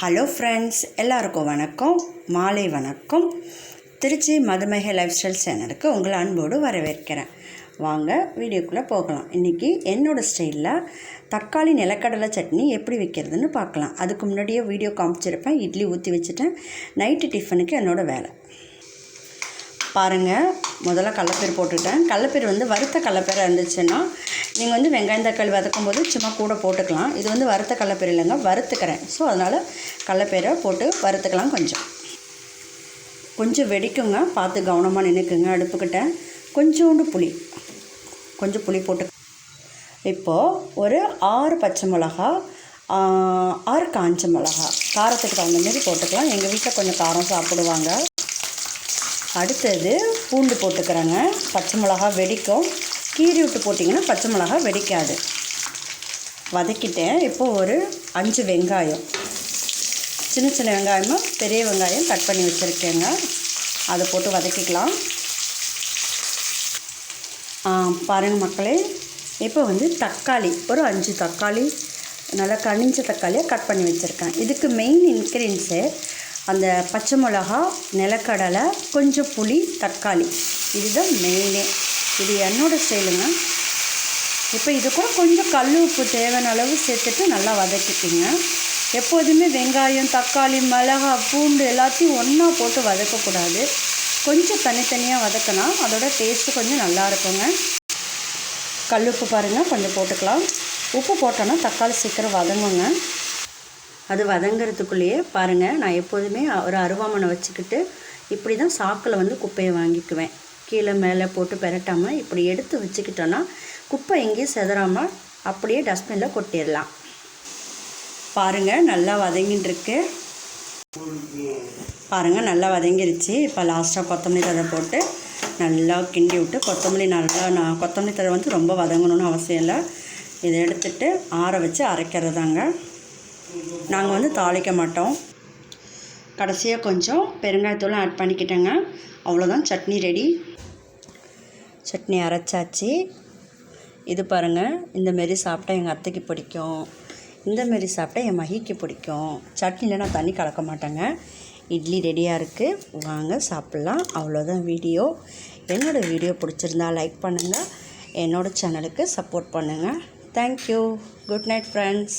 Hello friends எல்லாருக்கும் வணக்கம் மாலை வணக்கம். திருச்சி மதுமேக லைஃப் ஸ்டைல் சேனலுக்கு உங்களை அன்போடு வரவேற்கிறேன். வாங்க வீடியோக்குள்ளே போகலாம். இன்றைக்கி என்னோடய ஸ்டைலில் தக்காளி நிலக்கடலை சட்னி எப்படி வைக்கிறதுன்னு பார்க்கலாம். அதுக்கு முன்னாடியே வீடியோ காமிச்சிருப்பேன். இட்லி ஊற்றி வச்சுட்டேன். நைட்டு டிஃபனுக்கு என்னோடய வேலை. பாருங்கள் முதல்ல கடலப்பயிர் போட்டுட்டேன். கடலப்பயிர் வந்து வறுத்த கடலப்பயிராக இருந்துச்சுன்னா நீங்கள் வந்து வெங்காயம் தக்காளி வதக்கும் போது சும்மா கூட போட்டுக்கலாம். இது வந்து வறுத்த கடலப்பயிர் இல்லைங்க வறுத்துக்கிறேன். ஸோ அதனால் கடலப்பயிரை போட்டு வறுத்துக்கலாம் கொஞ்சம். கொஞ்சம் வெடிக்குங்க. பார்த்து கவனமாக நினைக்குங்க அடுப்புக்கிட்ட. கொஞ்சோண்டு புளி. கொஞ்சம் புளி போட்டு. இப்போது ஒரு ஆறு பச்சை மிளகா ஆறு காஞ்ச மிளகா. காரத்துக்கு தகுந்த மாரி போட்டுக்கலாம். எங்கள் வீட்டில் கொஞ்சம் காரம் சாப்பிடுவாங்க. அடுத்தது பூண்டு போட்டுக்கிறேங்க. பச்சை மிளகா வெடிக்கும். கீறி விட்டு போட்டிங்கன்னா பச்சை மிளகா வெடிக்காது. வதக்கிட்டேன். இப்போது ஒரு அஞ்சு வெங்காயம். சின்ன சின்ன வெங்காயமாக பெரிய வெங்காயம் கட் பண்ணி வச்சுருக்கேங்க. அதை போட்டு வதக்கிக்கலாம். பாருங்கள் பாருங்க மக்களே. இப்போ வந்து தக்காளி ஒரு அஞ்சு தக்காளி நல்லா கனிஞ்ச தக்காளியை கட் பண்ணி வச்சுருக்கேன். இதுக்கு மெயின் இன்க்ரீடியன்ஸு அந்த பச்சை மிளகா நிலக்கடலை கொஞ்சம் புளி தக்காளி. இதுதான் மெயினே இது என்னோட ஸ்டைலுங்க இப்போ இது கூட கொஞ்சம் கல் உப்பு தேவையான அளவு சேர்த்துட்டு நல்லா வதக்கிக்கிங்க. எப்போதுமே வெங்காயம் தக்காளி மிளகா பூண்டு எல்லாத்தையும் ஒன்றா போட்டு வதக்கக்கூடாது. கொஞ்சம் தனித்தனியாக வதக்கினா அதோட டேஸ்ட்டு கொஞ்சம் நல்லா இருக்குங்க. கல் உப்பு பாருங்கள் கொஞ்சம் போட்டுக்கலாம். உப்பு போட்டோன்னா தக்காளி சீக்கிரம் வதங்குங்க. அது வதங்கிறதுக்குள்ளேயே பாருங்கள் நான் எப்போதுமே ஒரு அருவாமனை வச்சுக்கிட்டு இப்படி தான் சாக்கில் வந்து குப்பையை வாங்கிக்குவேன். கீழே மேலே போட்டு பெரட்டாமல் இப்படி எடுத்து வச்சுக்கிட்டோன்னா குப்பை எங்கேயும் செதறாமல் அப்படியே டஸ்ட்பினில் கொட்டிடலாம். பாருங்கள் நல்லா வதங்கிட்டுருக்கு பாருங்கள் நல்லா வதங்கிருச்சு. இப்போ லாஸ்ட்டாக கொத்தமல்லி தழை போட்டு நல்லா கிண்டி விட்டு கொத்தமல்லி நல்லா நான் கொத்தமல்லி தழை வந்து ரொம்ப வதங்கணும்னு அவசியம் இல்லை. இதை எடுத்துகிட்டு ஆற வச்சு அரைக்கிறதாங்க. நாங்கள் வந்து தாளிக்க மாட்டோம். கடைசியாக கொஞ்சம் பெருங்காயத்தூளும் ஆட் பண்ணிக்கிட்டேங்க. அவ்வளோதான் சட்னி ரெடி சட்னி அரைச்சாச்சு. இது பாருங்கள் இந்த மாரி சாப்பிட்டா எங்கள் அத்தைக்கு பிடிக்கும். இந்த மாரி சாப்பிட்டா என் மகிக்கு பிடிக்கும். சட்னியில் நான் தண்ணி கலக்க மாட்டேங்க. இட்லி ரெடியாக இருக்குது வாங்க சாப்பிட்லாம். அவ்வளோதான் வீடியோ என்னோடய வீடியோ பிடிச்சிருந்தா லைக் பண்ணுங்கள் என்னோடய சேனலுக்கு சப்போர்ட் பண்ணுங்கள் தேங்க்யூ குட் நைட் ஃப்ரெண்ட்ஸ்